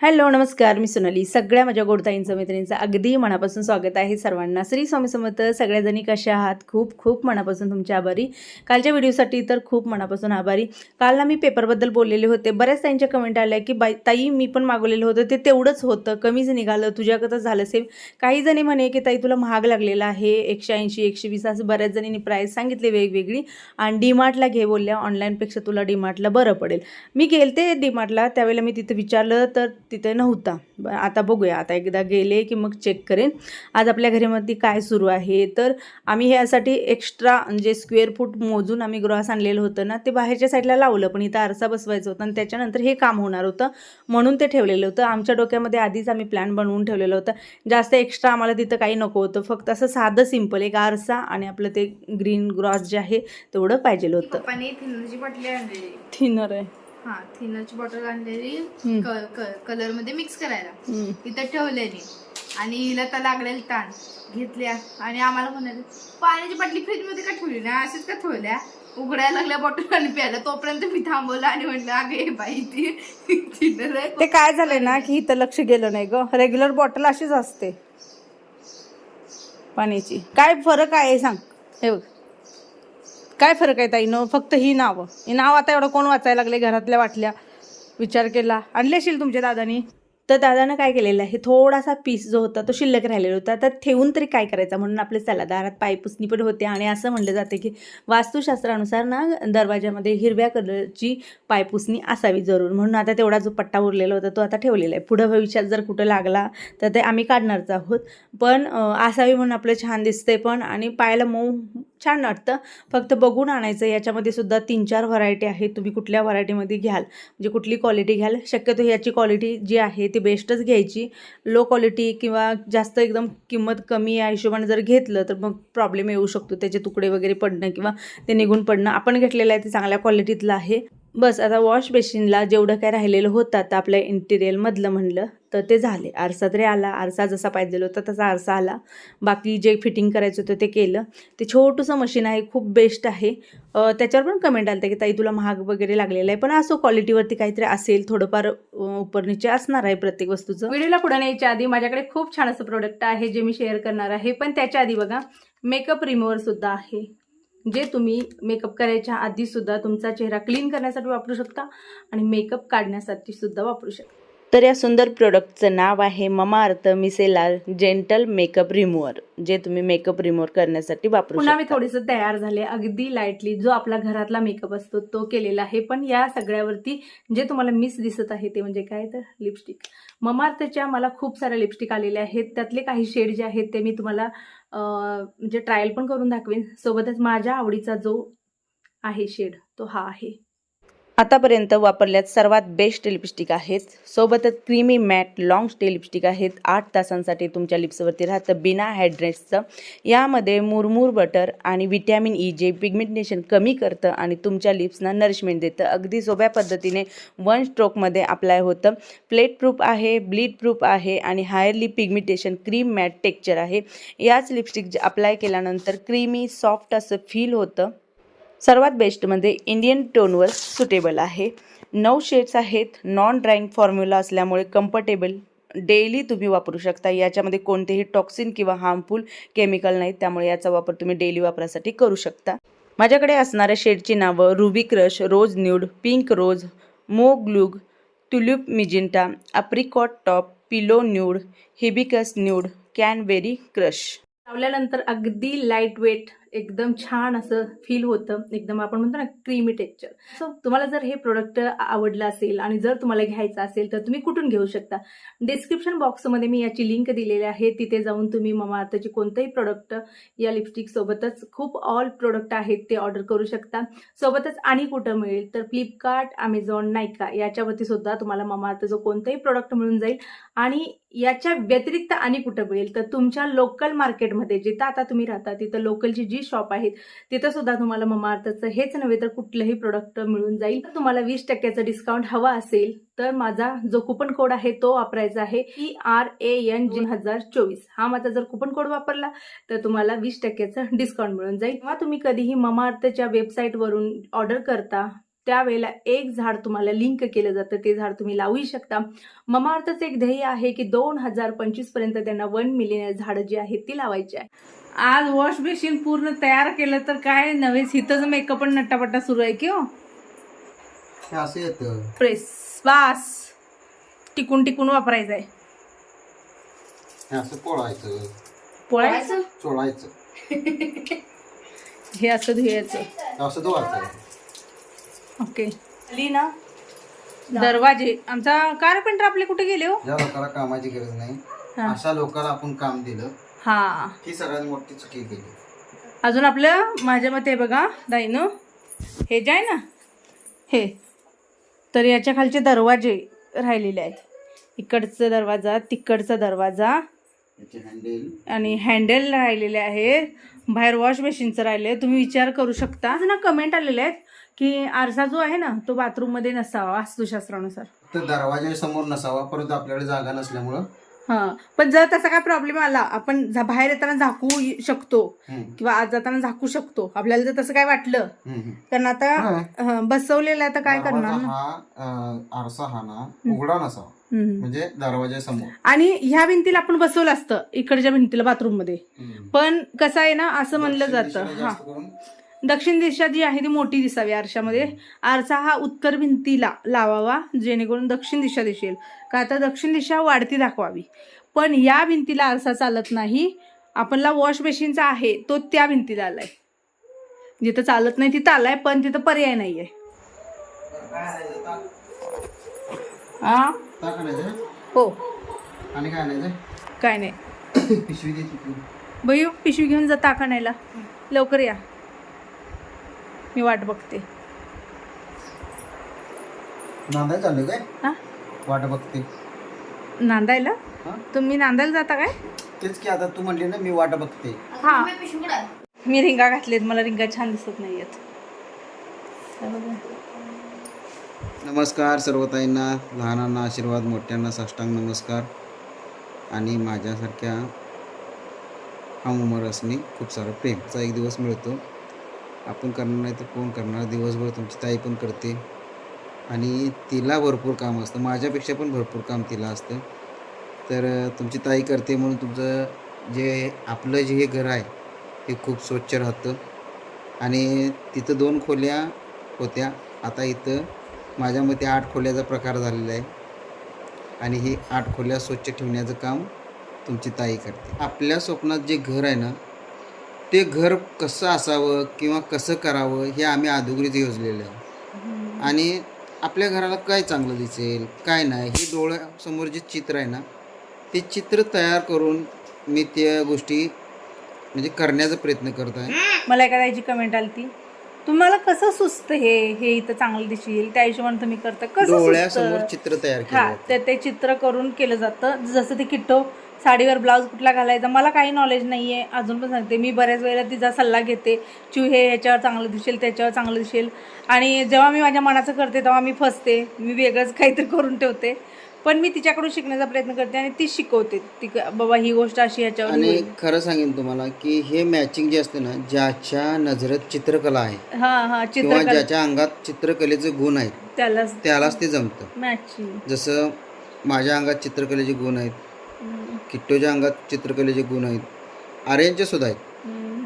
Hello नमस्कार. मी सोनाली. सगळ्या माझ्या गोडताईंचं मैत्रिणींचं अगदी मनापासून स्वागत आहे सर्वांना. श्री स्वामी समर्थ सगळ्याजणी कशा आहात? खूप खूप मनापासून तुमचे आभारी. कालच्या व्हिडिओसाठी तर खूप मनापासून आभारी. काल ना मी पेपरबद्दल बोललेले होते. बऱ्याच ताईंच्या कमेंट आल्या की बाई ताई मी पण मागवलेलं होतं. ते तेवढंच होतं. कमीच निघालं. तुझ्याकडं झालं सेम काही जणी म्हणे की ताई तुला महाग लागलेला आहे. एकशे ऐंशी एकशे वीस असं बऱ्याच जणींनी प्राईस सांगितली वेगवेगळी. आणि डीमार्टला घे बोलल्या. ऑनलाईनपेक्षा तुला डीमार्टला बरं पडेल. मी गेलते डीमार्टला त्यावेळेला मी तिथं विचारलं तर तिथे नव्हता. आता बघूया. आता एकदा गेले की मग चेक करेन. आज आपल्या घरामध्ये काय सुरू आहे? तर आम्ही ह्यासाठी एक्स्ट्रा म्हणजे स्क्वेअर फूट मोजून आम्ही ग्रॉस आणलेलं होतं ना ते बाहेरच्या साईडला लावलं. पण इथं आरसा बसवायचं होतं आणि त्याच्यानंतर हे काम होणार होतं. म्हणून ते ठेवलेलं होतं. आमच्या डोक्यामध्ये आधीच आम्ही प्लॅन बनवून ठेवलेलं होतं. जास्त एक्स्ट्रा आम्हाला तिथं काही नको होतं. फक्त असं साधं सिंपल एक आरसा आणि आपलं ते ग्रीन ग्रॉस जे आहे तेवढं पाहिजे होतं. थिनर आहे. हा थिनरची बॉटल आणलेली. कलरमध्ये मिक्स करायला. इथं ठेवलेली. आणि हिला तर लागलेली ताण. घेतल्या. आणि आम्हाला म्हणाले पाण्याची बाटली फ्रीजमध्ये का ठेवली ना अशीच का ठेवल्या? उघडायला लागल्या बॉटल आणि प्यायला. तोपर्यंत मी थांबवलं आणि म्हटलं अगे बाई ती थिनर आहे. ते काय झालंय ना की इथं लक्ष गेलं नाही ग. रेग्युलर बॉटल अशीच असते. पाण्याची. काय फरक आहे सांग. हे बघ. काय फरक आहे ताई? फक्त ही नावं. ही नाव आता एवढं कोण वाचायला लागले? घरातल्या वाटल्या. विचार केला. आणले असेल तुमच्या दादानी? तर दादानं काय केलेलं आहे? थोडासा पीस जो होता तो शिल्लक राहिलेला होता. तर ठेवून तरी काय करायचा? म्हणून आपले चला दारात पायपुसणी पण होते आणि असं म्हणलं जाते की वास्तुशास्त्रानुसार ना दरवाजामध्ये हिरव्या कलरची पायपुसणी असावी जरूर. म्हणून आता तेवढा जो पट्टा उरलेला होता तो आता ठेवलेला आहे. पुढं भविष्यात जर कुठं लागला तर ते आम्ही काढणारच आहोत. पण असावी म्हणून आपलं छान दिसतंय पण आणि पायाला मऊ छान वाटतं. फक्त बघून आणायचं. याच्यामध्ये सुद्धा तीन चार व्हरायटी आहेत. तुम्ही कुठल्या व्हरायटीमध्ये घ्याल? म्हणजे कुठली क्वालिटी घ्याल? शक्यतो याची क्वालिटी जी आहे ती बेस्टच घ्यायची. लो क्वालिटी किंवा जास्त एकदम किंमत कमी या हिशोबाने जर घेतलं तर मग प्रॉब्लेम येऊ शकतो. त्याचे तुकडे वगैरे पडणं किंवा ते निघून पडणं. आपण घेतलेलं आहे ते चांगल्या क्वालिटीतलं आहे. बस आता वॉश बेसिनला जेवढं काय राहिलेलं होतं आता आपल्या इंटिरियलमधलं म्हणलं तर ते झाले. आरसा तरी आला. आरसा जसा पाहिजे होता तसा आरसा आला. बाकी जे फिटिंग करायचं होतं ते केलं. ते छोटंसं मशीन आहे. खूप बेस्ट आहे. त्याच्यावर पण कमेंट आलं की ताई तुला महाग वगैरे लागलेलं आहे. पण असो क्वालिटीवरती काहीतरी असेल थोडंफार अं, उपरनीचे असणार आहे प्रत्येक वस्तूचं. व्हिडिओला पुढे न्यायच्या आधी माझ्याकडे खूप छान असं प्रोडक्ट आहे जे मी शेअर करणार आहे. पण त्याच्या आधी बघा मेकअप रिमूव्हरसुद्धा आहे. जे तुम्ही मेकअप करायच्या आधीसुद्धा तुमचा चेहरा क्लीन करण्यासाठी वापरू शकता आणि मेकअप काढण्यासाठी सुद्धा वापरू शकता. तर या सुंदर प्रोडक्टचं नाव आहे ममा अर्थ मिसेलाल जेंटल मेकअप रिमूव्हर जे तुम्ही मेकअप रिमूव्हर करण्यासाठी वापरू पुन्हा मी थोडेसे तयार झाले. अगदी लाईटली जो आपला घरातला मेकअप असतो तो केलेला आहे. पण या सगळ्यावरती जे तुम्हाला मिस दिसत आहे ते म्हणजे काय तर लिपस्टिक ममार्थच्या मला खूप साऱ्या लिपस्टिक आलेल्या आहेत. त्यातले काही शेड जे आहेत ते मी तुम्हाला म्हणजे ट्रायल पण करून दाखवेन. सोबतच माझ्या आवडीचा जो आहे शेड तो हा आहे. आतापर्यंत वापरल्यात सर्वात बेस्ट लिपस्टिक आहेत. सोबतच creamy matte long stay lipstick आहेत. आठ तासांसाठी तुमच्या लिप्सवरती राहतं बिना हायड्रेट्सचं यामध्ये मुरमुर बटर आणि व्हिटॅमिन ई e जे पिगमेंटेशन कमी करतं आणि तुमच्या लिप्सना नरिशमेंट देतं. अगदी सोप्या पद्धतीने वन स्ट्रोकमध्ये अप्लाय होतं. प्लेट प्रूफ आहे ब्लीड प्रूफ आहे आणि highly pigmentation cream matte texture आहे. याच लिपस्टिक अप्लाय केल्यानंतर क्रीमी सॉफ्ट असं फील होतं. सर्वात बेस्टमध्ये इंडियन टोनवर सुटेबल आहे. नऊ शेड्स आहेत नॉन ड्राईंग फॉर्म्युला असल्यामुळे कम्फर्टेबल डेली तुम्ही वापरू शकता. याच्यामध्ये कोणतेही टॉक्सिन किंवा हार्मफुल केमिकल नाहीत त्यामुळे याचा वापर तुम्ही डेली वापरासाठी करू शकता. माझ्याकडे असणाऱ्या शेडची नावं ruby crush rose nude pink rose मो ग्लूग magenta apricot top pillow nude hibiscus nude cranberry crush लावल्यानंतर अगदी लाइट वेट एकदम छान असं फील होतं. एकदम आपण म्हणतो ना क्रीमी टेक्चर सो तुम्हाला जर हे प्रोडक्ट आवडलं असेल आणि जर तुम्हाला घ्यायचं असेल तर तुम्ही कुठून घेऊ शकता? डिस्क्रिप्शन बॉक्समध्ये मी याची लिंक दिलेली आहे. तिथे जाऊन तुम्ही ममा कोणतंही कोणतेही प्रोडक्ट या लिपस्टिक सोबतच खूप ऑल प्रोडक्ट आहेत ते ऑर्डर करू शकता. सोबतच आणि कुठं मिळेल? तर फ्लिपकार्ट अमेझॉन नायका याच्यावरती सुद्धा तुम्हाला ममा जो कोणताही प्रोडक्ट मिळून जाईल. आणि याच्या व्यतिरिक्त आणि कुठं मिळेल? तर तुमच्या लोकल मार्केटमध्ये जिथं आता तुम्ही राहता तिथं लोकलची जी शॉप आहेत. तिथं सुद्धा तुम्हाला ममा अर्थचं हेच नव्हे तर कुठलंही प्रोडक्ट मिळून जाईल. तर तुम्हाला वीस टक्क्याचं डिस्काउंट हवा असेल तर माझा जो कुपन कोड आहे तो वापरायचा आहे ई आर ए एन दोन हजार चोवीस. हा माझा जर कुपन कोड वापरला तर तुम्हाला वीस टक्क्याचं डिस्काउंट मिळून जाईल. किंवा तुम्ही कधीही ममा अर्थच्या वेबसाईटवरून ऑर्डर करता त्यावेळेला एक झाड तुम्हाला लिंक केलं जातं ते झाड तुम्ही लावूही शकता. ममार्थच एक ध्येय आहे की दोन हजार पंचवीसपर्यंत त्यांना वन मिलियन झाडं जी आहेत ती लावायची आहे. आज वॉश बेसिन पूर्ण तयार केलं तर काय? नव्हेच इथंच मेकअप पण नट्टापट्टा सुरू आहे की हो? हे असं येतं. प्रेस बास. टिकून टिकून वापरायचं आहे हे असं पोळायचं. पोळायचं? चोळायचं. हे असं धुयाचं असं धुवायचं. ओके. लीना. दरवाजे. आमचा कारपेंटर आपले कुठे गेले हो? ज्या लोकांना कामाची गरज नाही. हा. अशा लोकांना आपण काम दिलं. हा. ही सगळ्यात मोठी चुकी केली. अजून आपलं माझ्या मते बघा दाईनो. हे जे आहे ना हे. तर याच्या खालचे दरवाजे राहिलेले आहेत. इकडचा दरवाजा तिकडचा दरवाजा. आणि हँडल राहिलेले आहेत. बाहेर वॉश मशीनचं राहिले तुम्ही विचार करू शकता. अजून ना कमेंट आलेले आहेत. की आरसा जो आहे ना तो बाथरूममध्ये नसावा वास्तुशास्त्रानुसार. तर दरवाजा समोर नसावा परंतु आपल्याकडे जागा नसल्यामुळं? हां पण जर तसा काय प्रॉब्लेम आला आपण झा- बाहेर येताना झाकू इ- शकतो हम्म, किंवा आज जाताना झाकू शकतो. आपल्याला जर तसं काय वाटलं हम्म, हम्म. कारण आता. हं, बसवलेलं आहे तर काय दरवाजा करणार ना? हा अं, आरसा हा ना उघडा नसावा. हम्म. म्हणजे दरवाजा समोर. आणि ह्या भिंतीला आपण बसवलं असतं इकडच्या भिंतीला बाथरूममध्ये. पण कसं आहे ना असं म्हणलं जातं हा. दक्षिण दिशा जी आहे ती मोठी दिसावी आरशामध्ये. आरसा हा उत्तर भिंतीला लावावा जेणेकरून दक्षिण दिशा दिसेल. का तर दक्षिण दिशा वाढती दाखवावी. पण या भिंतीला आरसा चालत नाही. आपणला वॉश बेसिनचा आहे तो त्या भिंतीला आलाय. जिथं चालत नाही तिथं आलाय पण तिथं पर्याय नाहीये. हा ताक आणायचं हो. आणि काय आणायचं काय नाही. पिशवी पिशवी घेऊन जा ताक आणायला. लवकर या. मी वाट बघते. नांदाय चाललं काय? हा? वाट बघते. नांदायला? हा? तुम्ही नांदायला जाता काय? तेच की आता तू म्हणली ना मी वाट बघते. हा. मी रिंगा घातलेत मला रिंगा छान दिसत नाहीयेत. नमस्कार सर्व ताईंना लहानांना आशीर्वाद मोठ्यांना साष्टांग नमस्कार. आणि माझ्यासारख्या हम उमर असणे खूप सारं प्रेमचा एक दिवस मिळतो. आपण करणार नाही तर कोण करणार? दिवसभर तुमची ताई पण करते. आणि तिला भरपूर काम असतं. माझ्यापेक्षा पण भरपूर काम तिला असतं. तर तुमची ताई करते म्हणून तुमचं जे आपलं जे हे घर आहे हे खूप स्वच्छ राहतं. आणि तिथं दोन खोल्या होत्या. आता इथं माझ्या मते आठ खोल्याचा प्रकार झालेला आहे. आणि ही आठ खोल्या स्वच्छ ठेवण्याचं काम तुमची ताई करते. आपल्या स्वप्नात जे घर आहे ना ते घर कसं असावं किंवा कसं करावं हे आम्ही अधोगरीच योजलेलं आहे. आणि आपल्या घराला काय चांगलं दिसेल काय नाही हे डोळ्यासमोर जे चित्र आहे ना ते चित्र तयार करून मी त्या गोष्टी म्हणजे करण्याचा प्रयत्न करत आहे. मला एका ताईची कमेंट आली ती. तुम्हाला कसं सुचतं हे? हे इथं चांगलं दिसेल त्या हिशोबाने तुम्ही करता. कसं डोळ्यासमोर? चित्र तयार केलं ते चित्र करून केलं जातं. जसं ते किट्टो साडीवर ब्लाऊज कुठला घालायचा मला काही नॉलेज नाही आहे अजून पण सांगते मी बऱ्याच वेळेला तिचा सल्ला घेते. चू हे ह्याच्यावर चांगलं दिसेल त्याच्यावर चांगलं दिसेल. आणि जेव्हा मी माझ्या मनाचं करते तेव्हा मी फसते. मी वेगळंच काहीतरी करून ठेवते. पण मी तिच्याकडून शिकण्याचा प्रयत्न करते आणि ती शिकवते. ती बाबा ही गोष्ट अशी ह्याच्यावर आणि. खरं सांगेन तुम्हाला की हे मॅचिंग जे असते ना ज्याच्या नजरेत चित्रकला आहे. हा हा किंवा चित्रकला. ज्याच्या अंगात चित्रकलेचे गुण आहेत त्यालाच. त्यालाच ते जमतं. मॅचिंग जसं माझ्या अंगात चित्रकलेचे गुण आहेत किट्टोच्या अंगात चित्रकलेचे गुण आहेत. आर्यनचे सुद्धा आहेत.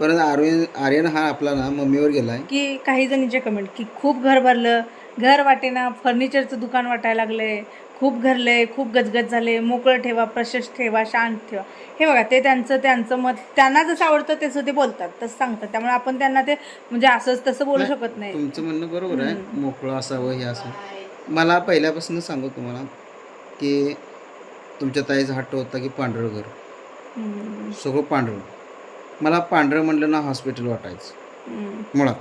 परंतु आर्यन आर्यन हा आपला ना मम्मीवर गेला आहे की काही जणीचे कमेंट की खूप घर भरलं घर वाटेना फर्निचरचं दुकान वाटायला लागलंय खूप घरलंय खूप गजगज झाले मोकळं ठेवा प्रशस्त ठेवा शांत ठेवा. हे बघा ते त्यांचं त्यांचं मत त्यांना जसं आवडतं तसं ते बोलतात तसं सांगतात. त्यामुळे आपण त्यांना ते म्हणजे असंच तसं बोलू शकत नाही. तुमचं म्हणणं बरोबर आहे. मोकळं असावं हे असं. मला पहिल्यापासून सांगू तुम्हाला की तुमच्या ताईचा हट्ट होता की पांढरं घर सगळं पांढरं. मला पांढरं म्हणलं ना हॉस्पिटल वाटायचं. मुळात.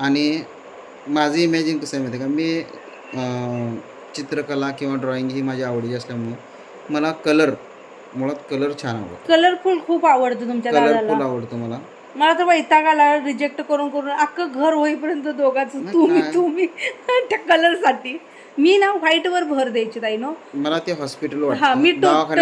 आणि माझं इमॅजिन कसं आहे माहिती का? मी चित्रकला किंवा ड्रॉइंग ही माझी आवडीची असल्यामुळं मला कलर मुळात कलर छान आवडतो. कलरफुल खूप आवडतं तुमच्या कलरफुल आवडतो मला. मला तर वैताग आला रिजेक्ट करून करून अख्खं घर होईपर्यंत दोघांच तुम्ही? तुम्ही त्या कलरसाठी मी ना व्हाईट वर भर द्यायची ताई नो मला ते हॉस्पिटल हा, मी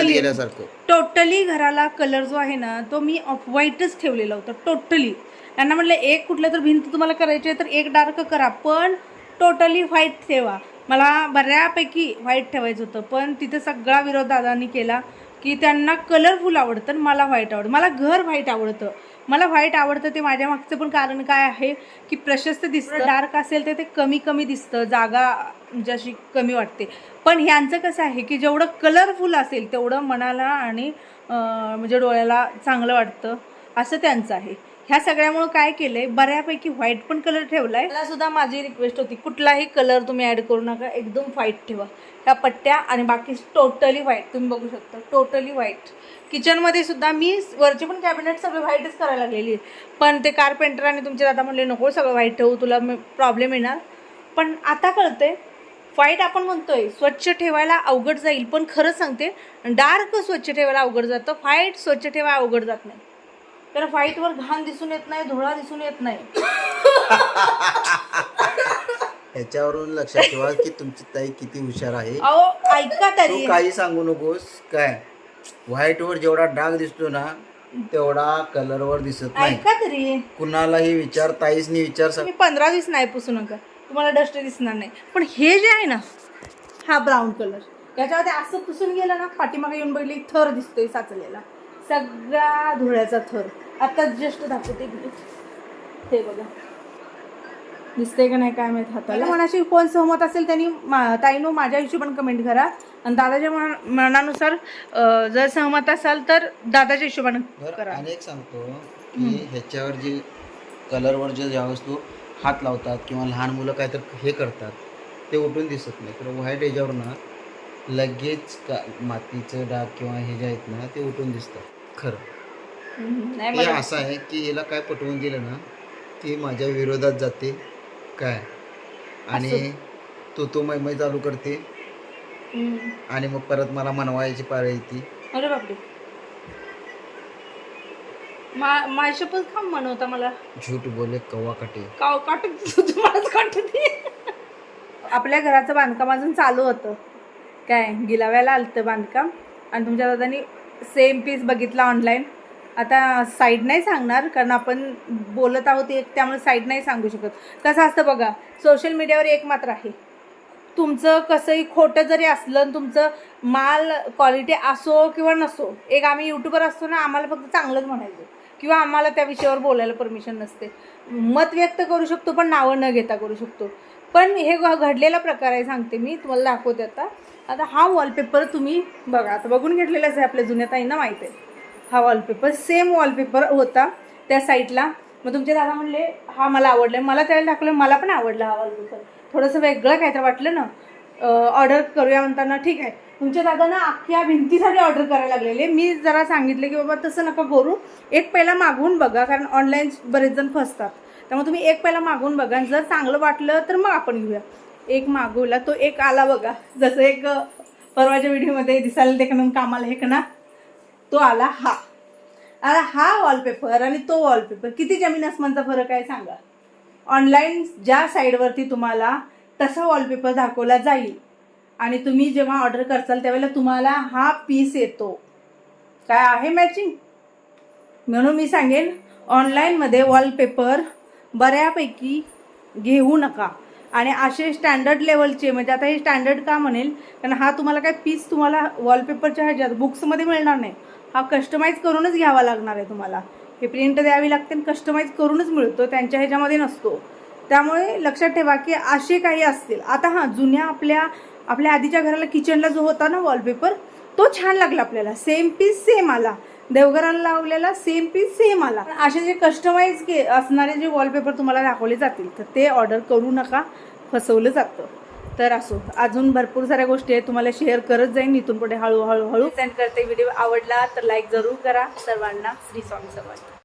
गेल्यासारखं. टोटली घराला कलर जो आहे ना तो मी ऑफ व्हाईटच ठेवलेला होता टोटली त्यांना म्हटलं एक कुठलं तर भिंत तुम्हाला करायची आहे तर एक डार्क करा पण टोटली व्हाईट ठेवा. मला बऱ्यापैकी व्हाईट ठेवायचं होतं पण तिथे सगळा विरोध दादांनी केला की त्यांना कलरफुल आवडतं मला व्हाईट आवडतं. मला घर व्हाईट आवडतं. मला व्हाईट आवडतं ते माझ्या मागचं पण कारण काय आहे की प्रशस्त दिसतं. डार्क असेल तर ते कमी कमी दिसतं. जागा म्हणजे अशी कमी वाटते. पण ह्यांचं कसं आहे की जेवढं कलरफुल असेल तेवढं मनाला आणि म्हणजे डोळ्याला चांगलं वाटतं. असं त्यांचं आहे. ह्या सगळ्यामुळं काय केलंय? बऱ्यापैकी व्हाईट पण कलर ठेवलाय. मला सुद्धा माझी रिक्वेस्ट होती कुठलाही कलर तुम्ही ऍड करू नका एकदम व्हाईट ठेवा. ह्या पट्ट्या आणि बाकी टोटली व्हाईट तुम्ही बघू शकता टोटली व्हाईट किचनमध्ये सुद्धा मी वरचे पण कॅबिनेट सगळे व्हाईटच करायला लागलेली आहे. पण ते कारपेंटर आणि तुमचे दादा म्हणले नको सगळं व्हाईट ठेवू तुला प्रॉब्लेम येणार. पण आता कळतंय व्हाईट आपण म्हणतोय स्वच्छ ठेवायला अवघड जाईल पण खरं सांगते डार्क स्वच्छ ठेवायला अवघड जातं व्हाईट स्वच्छ ठेवायला अवघड जात नाही. कारण व्हाईटवर घाण दिसून येत नाही धुळा दिसून येत नाही. ह्याच्यावरून लक्षात ठेवा की तुमची ताई किती हुशार आहे. अहो ऐका तू तरी. काही सांगू नकोस. काय? व्हाईट वर जेवढा डाग दिसतो ना तेवढा कलर वर दिसत नाही. ऐका तरी. कुणालाही विचार ताईसनी विचार सग- मी पंधरा दिवस नाही पुसू नका. तुम्हाला डस्ट दिसणार नाही. पण हे जे आहे ना हा ब्राऊन कलर. याच्यामध्ये असं पुसून गेलं ना पाठीमागे येऊन बघितलं एक थर दिसतोय साचलेला. सगळा धुळ्याचा थर. आता जस्ट दाखवते. हे बघा. दिसतंय का नाही काय माहीत हाताला? मनाशी कोण सहमत असेल त्यांनी मा- ताईनो माझ्या हिशोबाने कमेंट करा. आणि दादाच्या मना- मनानुसार अं, जर सहमत असाल तर दादाच्या हिशोबाने बरं करा. अनेक सांगतो की ह्याच्यावर जे कलरवर जे ज्या वस्तू हात लावतात किंवा लहान मुलं काय तर हे करतात ते उठून दिसत नाही. तर व्हाईट ह्याच्यावर ना लगेच का मातीचं डाग किंवा हे जे आहेत ना ते उठून दिसतात. खरं. हे मला असं आहे की हिला काय पटवून दिलं ना ती माझ्या विरोधात जाते. काय? आणि तू तू मैमै चालू करते. आणि मग परत मला मनवायची पाळी येते अरे बापरे. मा माझ्या पण खाम म्हणवता मला. झूट बोले कवा काटे. का काटत तुम्हालाच काटते आपल्या घराचं बांधकाम अजून चालू होतं. काय गिलाव्याला आलतं बांधकाम. आणि तुमच्या दादानी सेम पीस बघितला ऑनलाईन आता साईड नाही सांगणार कारण आपण बोलत आहोत एक त्यामुळे साईड नाही सांगू शकत. कसं असतं बघा सोशल मीडियावर एक मात्र आहे. तुमचं कसंही खोटं जरी असलं आणि तुमचं माल क्वालिटी असो किंवा नसो एक आम्ही यूट्यूबर असतो ना आम्हाला फक्त चांगलंच म्हणायचं. किंवा आम्हाला त्या विषयावर बोलायला परमिशन नसते. मत व्यक्त करू शकतो पण नावं न घेता करू शकतो. पण हे घडलेला प्रकार आहे सांगते मी तुम्हाला दाखवते आता. आता हा वॉलपेपर तुम्ही बघा आता बघून घेतलेलाच आहे आपल्या जुन्या ताईंना माहीत आहे. हा वॉलपेपर सेम वॉलपेपर होता त्या साईडला मग तुमचे दादा म्हणले हा मला आवडला मला त्यावेळेला दाखवलं मला पण आवडला हा वॉलपेपर थोडंसं वेगळं काहीतरी वाटलं ना. ऑर्डर करूया म्हणताना ठीक आहे. तुमच्या दादांना अख्ख्या भिंतीसाठी ऑर्डर करायला लागलेले. मी जरा सांगितले की बाबा तसं नका करू. एक पहिला मागवून बघा कारण ऑनलाईन बरेच जण फसतात. त्यामुळे तुम्ही एक पहिला मागवून बघा. जर चांगलं वाटलं तर मग आपण घेऊया. एक मागवला तो एक आला बघा. जसं एक परवाच्या व्हिडिओमध्ये दिसायला देखणं कामाला हे ना तो आला हा. आता हा वॉलपेपर आणि तो वॉलपेपर किती जमीन आसमानचा फरक आहे सांगा. ऑनलाईन ज्या साईडवरती तुम्हाला तसा वॉलपेपर दाखवला जाईल. आणि तुम्ही जेव्हा ऑर्डर करचाल त्यावेळेला तुम्हाला हा पीस येतो. काय आहे मॅचिंग म्हणून मी सांगेन ऑनलाईनमध्ये वॉलपेपर बऱ्यापैकी घेऊ नका. आणि असे स्टँडर्ड लेवलचे म्हणजे आता हे स्टँडर्ड का म्हणेल? कारण हा तुम्हाला काय पीस तुम्हाला वॉलपेपरच्या ह्याच्यात बुक्समध्ये मिळणार नाही. हा कस्टमाइज करूनच घ्यावा लागणार आहे तुम्हाला. हे प्रिंट द्यावी लागते आणि कस्टमाइज करूनच मिळतो त्यांच्या ह्याच्यामध्ये नसतो. त्यामुळे लक्षात ठेवा की असे काही असतील. आता हां जुन्या आपल्या आपल्या आधीच्या घराला किचनला जो होता ना वॉलपेपर तो छान लागला आपल्याला. सेम पीस सेम आला. देवघराला लावलेला सेम पीस सेम आला. असे जे कस्टमाइज के असणारे जे वॉलपेपर तुम्हाला दाखवले जातील तर ते ऑर्डर करू नका. फसवलं जातं. तर असो अजून भरपूर साऱ्या गोष्टी आहेत तुम्हाला शेअर करत जाईन इथून पुढे हळूहळू हळू. सेंड करते व्हिडिओ आवडला तर लाईक जरूर करा. सर्वांना श्री स्वामी सर्वांना